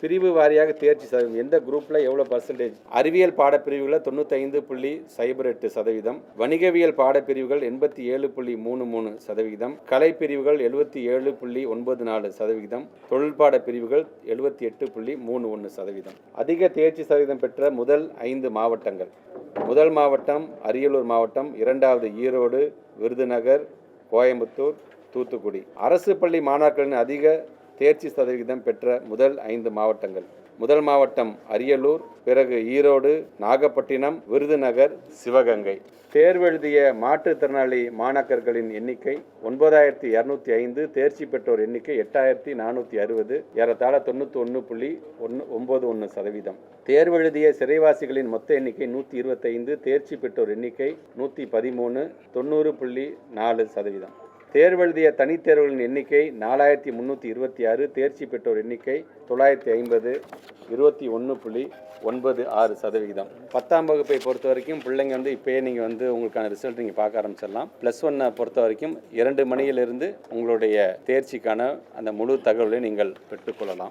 பிரிவு வாரியாக தேர்ச்சி சதவீதம். எந்த குரூப்பில் எவ்வளோ பர்சன்டேஜ் அறிவியல் பாடப்பிரிவுகளில் தொண்ணூத்தைந்து புள்ளி சைபர் எட்டு சதவீதம். வணிகவியல் பாடப்பிரிவுகள் எண்பத்தி ஏழு புள்ளி மூணு மூணு சதவீதம். கலை பிரிவுகள் எழுபத்தி ஏழு புள்ளி ஒன்பது நாலு சதவீதம். தொழில்பாட பிரிவுகள் எழுபத்தி எட்டு புள்ளி மூணு ஒன்று சதவீதம். அதிக தேர்ச்சி சதவீதம் பெற்ற முதல் ஐந்து மாவட்டங்கள். முதல் மாவட்டம் அரியலூர் மாவட்டம் இரண்டாவது ஈரோடு விருதுநகர் கோயம்புத்தூர் தூத்துக்குடி. அரசு பள்ளி மாணாக்கரின் அதிக தேர்ச்சி சதவிகிதம் பெற்ற முதல் ஐந்து மாவட்டங்கள். முதல் மாவட்டம் அரியலூர் பிறகு ஈரோடு நாகப்பட்டினம் விருதுநகர் சிவகங்கை. தேர்வெழுதிய மாற்றுத்திறனாளி மாணாக்கர்களின் எண்ணிக்கை ஒன்பதாயிரத்தி இரநூத்தி ஐந்து தேர்ச்சி பெற்றோர் எண்ணிக்கை எட்டாயிரத்தி நானூற்றி அறுபது ஏறத்தாழ தொண்ணூற்றி ஒன்று புள்ளி ஒன்று ஒம்பது ஒன்று சதவீதம். தேர்வெழுதிய சிறைவாசிகளின் மொத்த எண்ணிக்கை நூற்றி இருபத்தைந்து தேர்ச்சி பெற்றோர் எண்ணிக்கை நூற்றி பதிமூணு தொண்ணூறு புள்ளி நாலு சதவீதம். தேர்வெழுதிய தனித்தேர்வுகளின் எண்ணிக்கை நாலாயிரத்தி முந்நூற்றி இருபத்தி ஆறு தேர்ச்சி பெற்றோர் எண்ணிக்கை தொள்ளாயிரத்தி ஐம்பது இருபத்தி ஒன்று புள்ளி ஒன்பது ஆறு சதவிகிதம். பத்தாம் வகுப்பை பொறுத்த வரைக்கும் பிள்ளைங்க வந்து இப்போயே நீங்கள் வந்து உங்களுக்கான ரிசல்ட் நீங்கள் பார்க்க ஆரம்பிச்சிடலாம். ப்ளஸ் ஒன்னை பொறுத்த வரைக்கும் இரண்டு மணியிலிருந்து உங்களுடைய தேர்ச்சிக்கான அந்த முழு தகவலை நீங்கள் பெற்றுக்கொள்ளலாம்.